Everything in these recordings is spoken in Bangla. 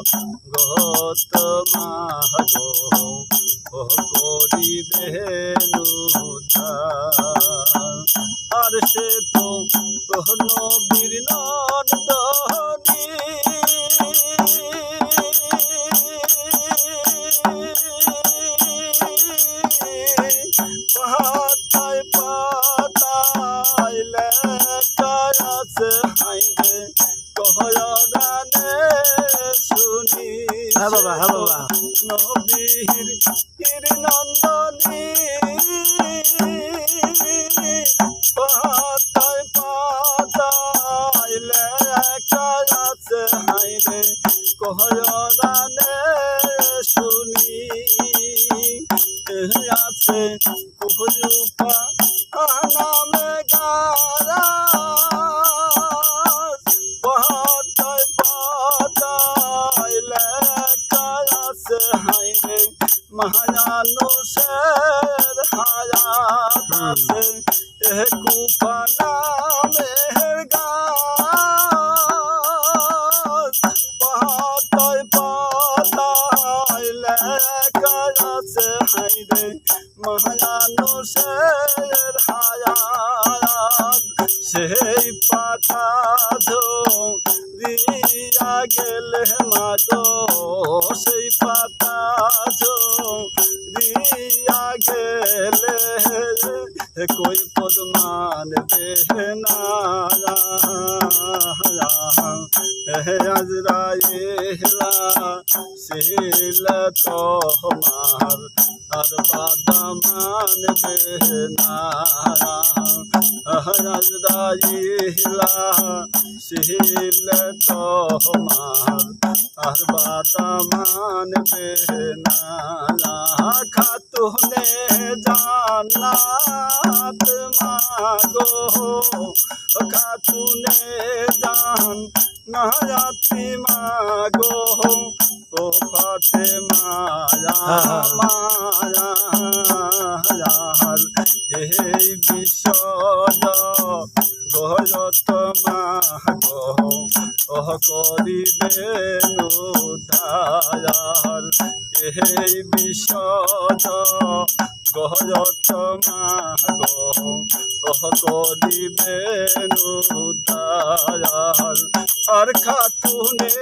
গত মাগো ও করিবে আর সে তো নবীর নন্দনী পাতায় পাতায় লেখা আছে হাইরে কহরানে হ্যাঁ বাবা, হ্যাঁ বাবা। নবীর নন্দনী। পাতায় পাতায় লেখা আছে হাইরে কহরানে শুনি। আছে কুহুরূপা নামে গারা মহাজানুষের হায়াত আছে এ কুপা নামের গাছ পাতায় পাতায় লেখা আছে হাইরে সেই পাতা ধরিয়া গেলে মাগো, সেই পাতা ধরিয়া গেলে কই পদমান বেহনা আজরাইলা, শিল তোমার আর বাদামান বেহনা আজরাইলা শিল তোমার আর বাদামান বেহনা খাতুনে জান্নাত মাগো খাতুনে জান নায়াতি মাগো ও ফাতে মায়া মায়া এই বিশ্বজ গয়ত মাগো ও করিবে নুদায়াল এই বিশ্বজ গয়ত মাগো ও করিবে নুদায়াল আর খাতুনে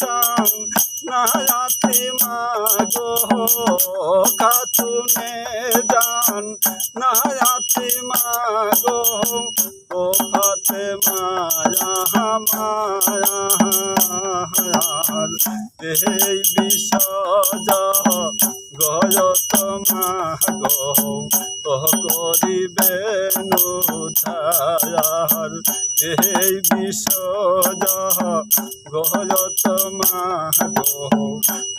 দান নায়াতি মাগো খাতুনে জান। নায়াতি মাগো, ও ফাতে মায়া মায়া এই বিশ্বজ গয়ত মাগো, ও করিবে নুথায়ার এই গয়ত মাগো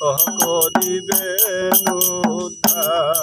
ও করিবে নুথায়ার